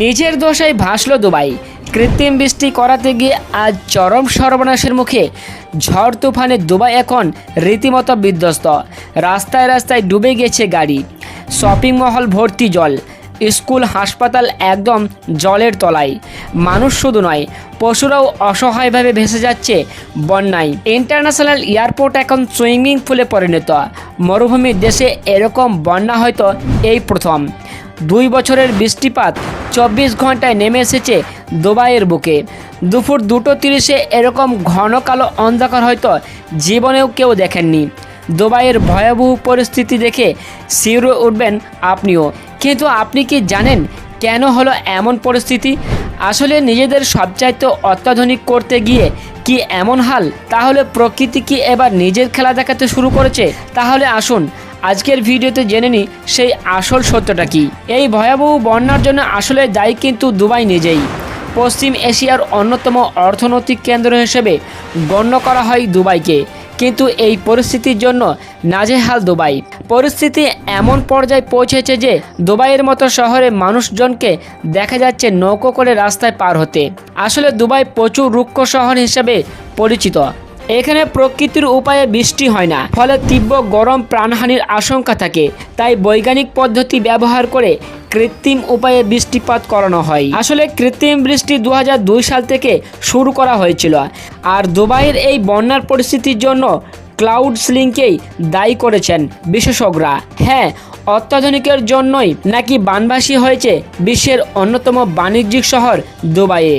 নিজের দোষায় ভাসল দুবাই। কৃত্রিম বৃষ্টি করাতে গিয়ে আজ চরম সর্বনাশের মুখে। ঝড় তুফানে দুবাই এখন রীতিমতো বিধ্বস্ত। রাস্তায় রাস্তায় ডুবে গেছে গাড়ি। শপিং মহল ভর্তি জল। স্কুল, হাসপাতাল একদম জলের তলায়। মানুষ শুধু নয়, পশুরাও অসহায়ভাবে ভেসে যাচ্ছে বন্যায়। ইন্টারন্যাশনাল এয়ারপোর্ট এখন সুইমিং পুলে পরিণত। মরুভূমির দেশে এরকম বন্যা হয়তো এই প্রথম। দুই বছরের বৃষ্টিপাত চব্বিশ ঘন্টায় নেমে এসেছে দুবাইয়ের বুকে। দুপুর দুটো তিরিশে এরকম ঘন কালো অন্ধকার হয়তো জীবনেও কেউ দেখেননি। দুবাইয়ের ভয়াবহ পরিস্থিতি দেখে শিউরে উঠবেন আপনিও। কিন্তু আপনি কি জানেন কেন হলো এমন পরিস্থিতি? আসলে নিজেদের সবচাইতে অত্যাধুনিক করতে গিয়ে কি এমন হাল? তাহলে প্রকৃতি কি এবার নিজের খেলা দেখাতে শুরু করেছে? তাহলে আসুন আজকের ভিডিওতে জেনে নিই সেই আসল সত্যটা কি। এই ভয়াবহ বন্যার জন্য আসলে দায়ী কিন্তু দুবাই নিজেই। পশ্চিম এশিয়ার অন্যতম অর্থনৈতিক কেন্দ্র হিসেবে গণ্য করা হয় দুবাইকে। কিন্তু এই পরিস্থিতির জন্য নাজেহাল দুবাই। পরিস্থিতি এমন পর্যায়ে পৌঁছেছে যে দুবাইয়ের মতো শহরে মানুষজনকে দেখা যাচ্ছে নৌকো করে রাস্তায় পার হতে। আসলে দুবাই প্রচুর রুক্ষ শহর হিসেবে পরিচিত। এখানে প্রকৃতির উপায়ে বৃষ্টি হয় না, ফলে তীব্র গরম প্রাণহানির আশঙ্কা থাকে। তাই বৈজ্ঞানিক পদ্ধতি ব্যবহার করে কৃত্রিম উপায়ে বৃষ্টিপাত করানো হয়। আসলে কৃত্রিম বৃষ্টি দু হাজার দুই সাল থেকে শুরু করা হয়েছিল, আর দুবাইয়ের এই বন্যার পরিস্থিতির জন্য ক্লাউড স্লিংকেই দায়ী করেছেন বিশেষজ্ঞরা। হ্যাঁ অত্যাধুনিকের জন্যই নাকি বানবাসী হয়েছে বিশ্বের অন্যতম বাণিজ্যিক শহর দুবাইয়ে।